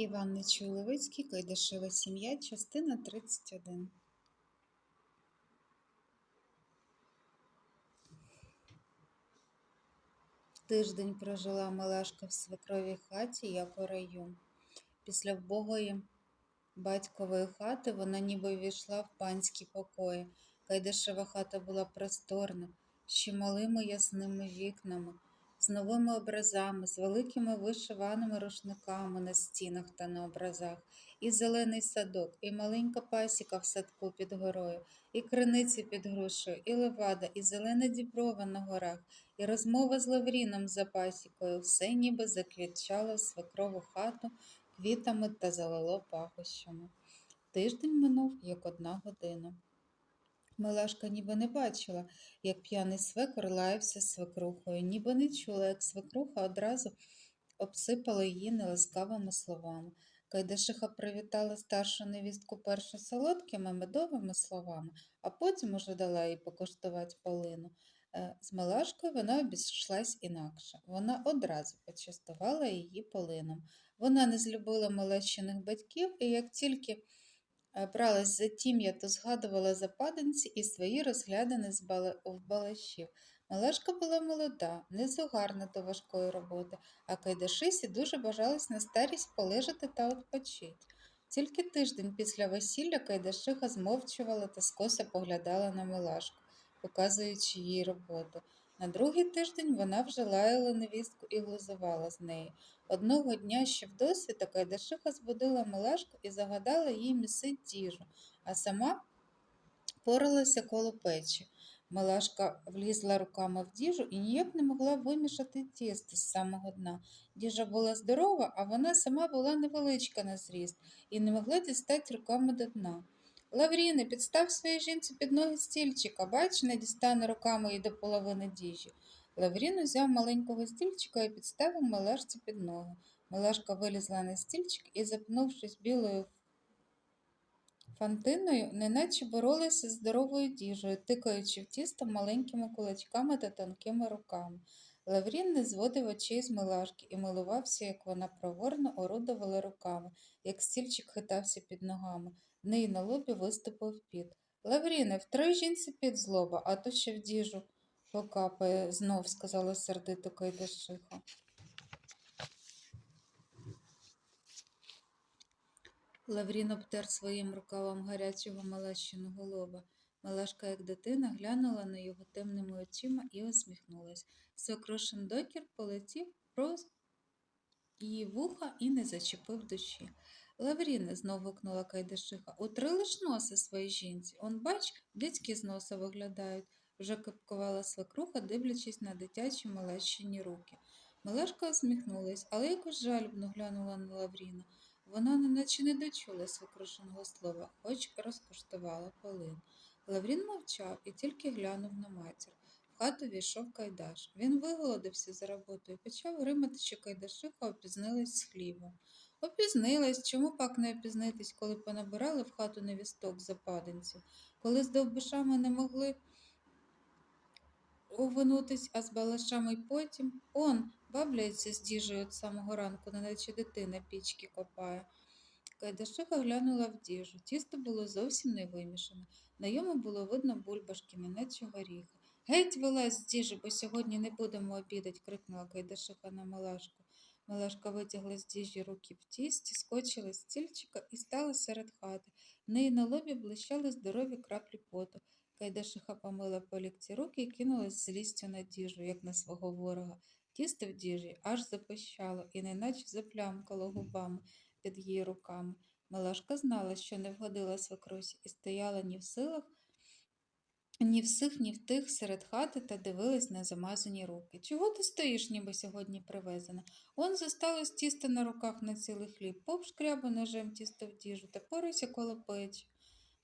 Іван Нечуй-Левицький, Кайдашева сім'я, частина 31. Тиждень прожила Милашка в свекровій хаті, як у раю. Після вбогої батькової хати вона ніби ввійшла в панські покої. Кайдашева хата була просторна, з чималими ясними вікнами, новими образами, з великими вишиваними рушниками на стінах та на образах, і зелений садок, і маленька пасіка в садку під горою, і криниці під грушею, і левада, і зелена діброва на горах, і розмова з Лавріном за пасікою, все ніби заквітчало свекрову хату квітами та залило пахощами. Тиждень минув, як одна година. Милашка ніби не бачила, як п'яний свекор лаявся свекрухою, ніби не чула, як свекруха одразу обсипала її неласкавими словами. Кайдашиха привітала старшу невістку перше солодкими медовими словами, а потім уже дала їй покуштувати полину. Е, З Милашкою вона обійшлась інакше. Вона одразу почастувала її полином. Вона не злюбила Милащиних батьків, і як тільки бралась за тім'я, то згадувала западинці і свої розглядини в балашів. Милашка була молода, незугарна до важкої роботи, а Кайдашисі дуже бажалось на старість полежати та відпочити. Тільки тиждень після весілля Кайдашиха змовчувала та скоса поглядала на Милашку, показуючи їй роботу. На другий тиждень вона вже лаяла невістку і глузувала з нею. Одного дня ще вдосвіта Кайдашиха збудила Милашку і загадала їй місити діжу, а сама поралася коло печі. Милашка влізла руками в діжу і ніяк не могла вимішати тісто з самого дна. Діжа була здорова, а вона сама була невеличка на зріст і не могла дістати руками до дна. Лавріне, підстав своїй жінці під ноги стільчика, бач, не дістане руками і до половини діжі. Лаврін узяв маленького стільчика і підставив Милашці під ноги. Милашка вилізла на стільчик і, запнувшись білою фантиною, неначе боролася з здоровою діжею, тикаючи в тісто маленькими кулачками та тонкими руками. Лаврін не зводив очей з Милашки і милувався, як вона проворно орудувала руками, як стільчик хитався під ногами. Неї на лобі виступив піт. Лавріне, втрой жінці під злоба, а то ще в діжу покапає, знов сказала сердито Кайдашиха. Лаврін обтер своїм рукавом гарячого малащиного лоба. Малашка, як дитина, глянула на його темними очима і усміхнулась. Свекрушин докір полетів про її вуха і не зачепив душі. Лавріне, знов гукнула Кайдашиха, утри лиш носа своїй жінці. Он, бач, дитьки з носа виглядають, вже кипкувала свекруха, дивлячись на дитячі малащині руки. Малашка усміхнулась, але якось жалібно глянула на Лавріна. Вона неначе не дочула свекрушеного слова, хоч розкуштувала полин. Лаврін мовчав і тільки глянув на матір. В хату війшов Кайдаш. Він виголодився за роботою і почав гримати, що Кайдашиха опізнилась з хлібом. Опізнилась, чому пак не опізнитись, коли понабирали в хату невісток западинців, коли з довбишами не могли увинутись, а з балашами й потім. Он бабляється з діжею від самого ранку, неначе дитина пічки копає. Кайдашиха глянула в діжу. Тісто було зовсім не вимішане. На йому було видно бульбашки, неначе горіхи. Геть вилазь з діжі, бо сьогодні не будемо обідать, крикнула Кайдашиха на Малашку. Малашка витягла з діжі руки в тісті, скочила з стільчика і стала серед хати. В неї на лобі блищали здорові краплі поту. Кайдашиха помила по лікці руки і кинулась з злістю на діжу, як на свого ворога. Тісто в діжі аж запищало і неначе заплямкало губами під її руками. Малашка знала, що не вгодила свекрусі, і стояла ні в силах, ні в сих, ні в тих серед хати та дивилась на замазані руки. Чого ти стоїш, ніби сьогодні привезена? Он зосталось тісто на руках на цілий хліб, поп шкряба ножем тісто в діжу та порайся коло печі.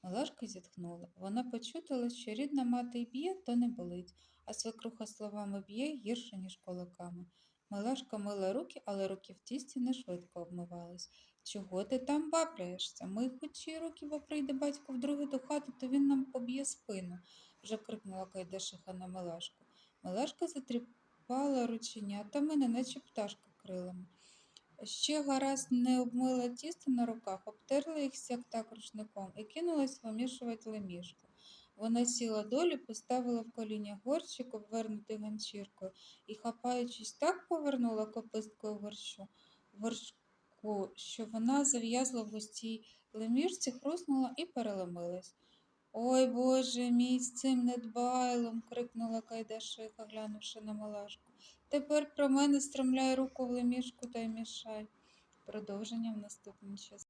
Малашка зітхнула. Вона почутила, що рідна мати й б'є, то не болить, а свекруха словами б'є гірше, ніж кулаками. Малашка мила руки, але руки в тісті не швидко обмивались. Чого ти там бабляєшся? Ми хоч і руки, бо прийде батько вдруге до хати, то він нам поб'є спину, вже крикнула Кайдашиха на Малашку. Малашка затріпала рученятами, неначе пташка крилами. Ще гаразд не обмила тісто на руках, обтерла їх сяк так рушником і кинулась вимішувати лемішку. Вона сіла долі, поставила в коліня горщик, обвернутий ганчіркою, і, хапаючись, так повернула кописткою горщу, горшку, що вона зав'язла в густій лемішці, хруснула і переломилась. Ой, Боже мій, з цим недбайлом, крикнула Кайдашика, глянувши на Малашку. Тепер про мене стромляй руку в лемішку та й мішай. Продовження в наступній частині.